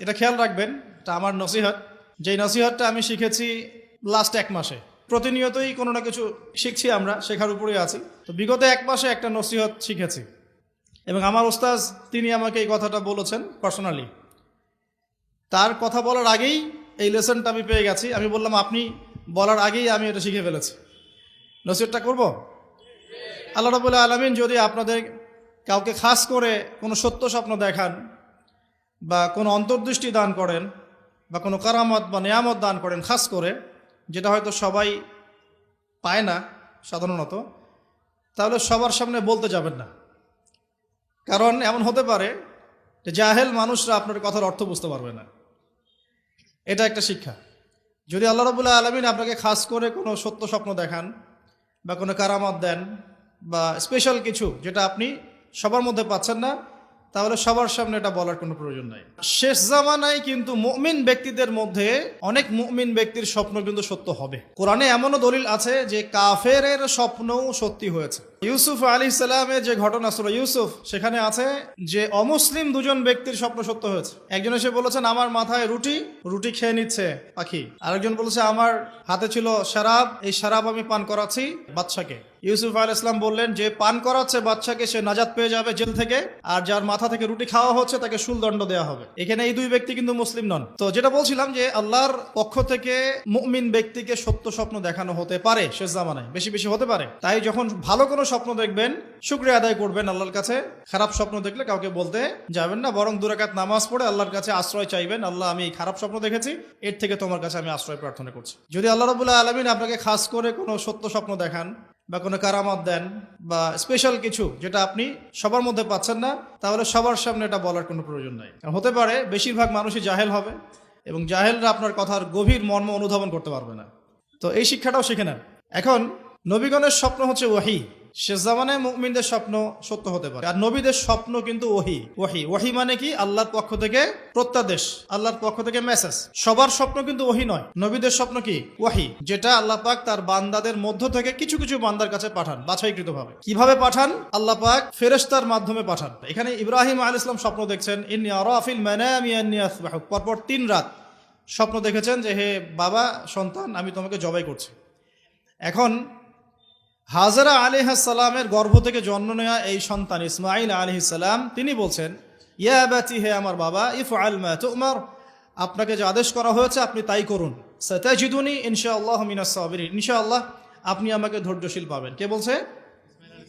এটা খেয়াল রাখবেন, এটা আমার নসিহত। যেই নসিহতটা আমি শিখেছি লাস্ট এক মাসে। প্রতিনিয়তই কোনো না কিছু শিখছি আমরা, শেখার উপরেই আছি। তো বিগত এক মাসে একটা নসিহত শিখেছি। এবং আমার ওস্তাজ তিনি আমাকে এই কথাটা বলেছেন পার্সোনালি তার কথা বলার আগেই এই লেসনটা আমি পেয়ে গেছি। আমি বললাম, আপনি বলার আগেই আমি এটা শিখে ফেলেছি। নসিহতটা করব? আল্লাহ রবুল্লাহ আলমিন যদি আপনাদের কাউকে খাস করে কোনো সত্য স্বপ্ন দেখান বা কোনো অন্তর্দৃষ্টি দান করেন বা কোনো কারামত বা নেয়ামত দান করেন, খাস করে, যেটা হয়তো সবাই পায় না সাধারণত, তাহলে সবার সামনে বলতে যাবেন না। কারণ এমন হতে পারে যে জাহেল মানুষরা আপনার কথার অর্থ বুঝতে পারবে না। এটা একটা শিক্ষা। যদি আল্লাহ রবুল্লাহ আলমিন আপনাকে খাস করে কোনো সত্য স্বপ্ন দেখান বা কোনো কারামত দেন বা স্পেশাল কিছু যেটা আপনি সবার মধ্যে পাচ্ছেন না তাহলে সবার সামনে এটা বলার কোনো প্রয়োজন নাই। শেষ জামানায় কিন্তু মুমিন ব্যক্তিদের মধ্যে অনেক মুমিন ব্যক্তির স্বপ্ন কিন্তু সত্য হবে। কোরআনে এমনও দলিল আছে যে কাফের স্বপ্নও সত্যি হয়েছে। ইউসুফ আলী সালামের যে ঘটনা ছিল ইউসুফ, সেখানে আছে যে অমুসলিম দুজন ব্যক্তির স্বপ্ন সত্য হয়েছে। একজন এসে বলেছেন, আমার মাথায় রুটি রুটি খেয়ে নিচ্ছে পাখি। আরেকজন বলেছে, আমার হাতে ছিল শারাব, এই শারাব আমি পান করাচ্ছি বাচ্চাকে ইউসুফ আল ইসলাম বললেন, যে পান করাচ্ছে বাচ্চাকে সে নাজাত পেয়ে যাবে জেল থেকে, আর যার মাথা থেকে রুটি খাওয়া হচ্ছে, তাকে শুলদণ্ড দেওয়া হবে। এখানে এই দুই ব্যক্তি কিন্তু মুসলিম নন। তো যেটা বলছিলাম যে আল্লাহর পক্ষ থেকে মুমিন ব্যক্তিকে সত্য স্বপ্ন দেখানো হতে পারে শেষ জামানায়, বেশি বেশি হতে পারে। তাই যখন ভালো কোনো স্বপ্ন দেখবেন, শুক্রিয়া আদায় করবেন আল্লাহর কাছে। খারাপ স্বপ্ন দেখলে কাউকে বলতে যাবেন না, বরং দুরাকাত নামাজ পড়ে আল্লাহর কাছে আশ্রয় চাইবেন, আল্লাহ আমি এই খারাপ স্বপ্ন দেখেছি, এর থেকে তোমার কাছে আমি আশ্রয় প্রার্থনা করছি। যদি আল্লাহ রবুল্লাহ আলমিন আপনাকে খাস করে কোনো সত্য স্বপ্ন দেখান, বা কোনো কারামত দেন, বা স্পেশাল কিছু যেটা আপনি সবার মধ্যে পাচ্ছেন না, তাহলে সবার সামনে এটা বলার কোনো প্রয়োজন নাই। হতে পারে বেশিরভাগ মানুষই জাহেল হবে, এবং জাহেলরা আপনার কথার গভীর মর্ম অনুধাবন করতে পারবে না। তো এই শিক্ষাটাও শিখে নেন। এখন, নবীগণের স্বপ্ন হচ্ছে ওয়াহি। শেষ জামানায় মুমিনদের স্বপ্ন সত্য হতে পারে। আর নবীদের স্বপ্ন কিন্তু ওহি। ওহি। ওহি মানে কি? আল্লাহর পক্ষ থেকে প্রত্যাদেশ, আল্লাহর পক্ষ থেকে মেসেজ সবার স্বপ্ন কিন্তু ওহি নয়। নবীদের স্বপ্ন কি? ওহি, যেটা আল্লাহ পাক তার বান্দাদের মধ্য থেকে কিছু কিছু বান্দার কাছে পাঠান বাছাইকৃত ভাবে কীভাবে পাঠান? আল্লাহ পাক ফেরেশতার মাধ্যমে পাঠান। এখানে ইব্রাহিম আল ইসলাম স্বপ্ন দেখছেন, ইন্নি আরাফিল আসবাহুক পরপর তিন রাত স্বপ্ন দেখেছেন যে, হে বাবা, সন্তান, আমি তোমাকে জবাই করছি। এখন হাজারা আলিহাসাল্লামের গর্ভ থেকে জন্ম নেওয়া এই সন্তান ইসমাইল আলিহিসাল্লাম তিনি বলছেন, ইয়া ব্যাচি হে আমার বাবা ইফ আল তোমার, আপনাকে যে আদেশ করা হয়েছে আপনি তাই করুন। সতাজিদুনি ইনশা আল্লাহ মিনাসাবির ইনশা আল্লাহ আপনি আমাকে ধৈর্যশীল পাবেন। কে বলছে?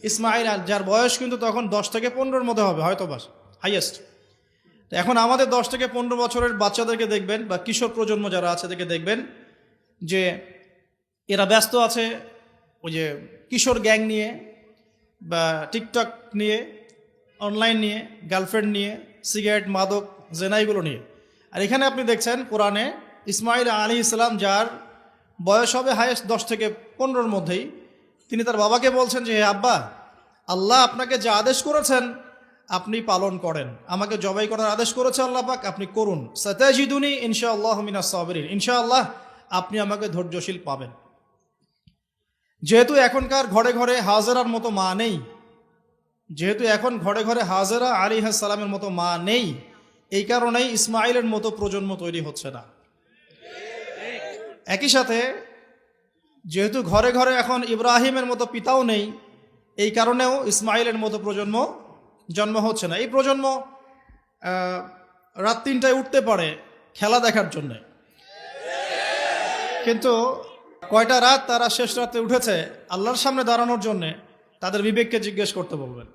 ইসমাইল আল- যার বয়স কিন্তু তখন দশ থেকে পনেরোর মধ্যে হবে, হয়তো বাস হাইয়েস্ট এখন আমাদের দশ থেকে পনেরো বছরের বাচ্চাদেরকে দেখবেন, বা কিশোর প্রজন্ম যারা আছে, তাদেরকে দেখবেন যে এরা ব্যস্ত আছে ওই যে কিশোর গ্যাং নিয়ে বা টিকটক নিয়ে, অনলাইন নিয়ে, গার্লফ্রেন্ড নিয়ে, সিগারেট, মাদক, জেনাইগুলো নিয়ে। আর এখানে আপনি দেখছেন কোরআনে ইসমাইল আলী ইসলাম যার বয়স হবে হায়েস্ট দশ থেকে পনেরোর মধ্যেই, তিনি তার বাবাকে বলছেন যে, হে আব্বা, আল্লাহ আপনাকে যে আদেশ করেছেন, আপনি পালন করেন। আমাকে জবাই করার আদেশ করেছে আল্লাহ পাক, আপনি করুন। সতাজিদুনি ইনশা আল্লাহ মিনা সাবরিন। ইনশা আল্লাহ আপনি আমাকে ধৈর্যশীল পাবেন। যেহেতু এখনকার ঘরে ঘরে হাজারার মতো মা নেই, যেহেতু এখন ঘরে ঘরে হাজারা আলী সালামের মতো মা নেই, এই কারণেই ইসমাইলের মতো প্রজন্ম তৈরি হচ্ছে না। একই সাথে, যেহেতু ঘরে ঘরে এখন ইব্রাহিমের মতো পিতাও নেই, এই কারণেও ইসমাইলের মতো প্রজন্ম জন্ম হচ্ছে না। এই প্রজন্ম রাত তিনটায় উঠতে পারে খেলা দেখার জন্যে। কিন্তু কয়টা রাত তারা শেষ রাতে উঠেছে আল্লাহর সামনে দাঁড়ানোর জন্যে তাদের বিবেককে জিজ্ঞেস করতে বলবেন।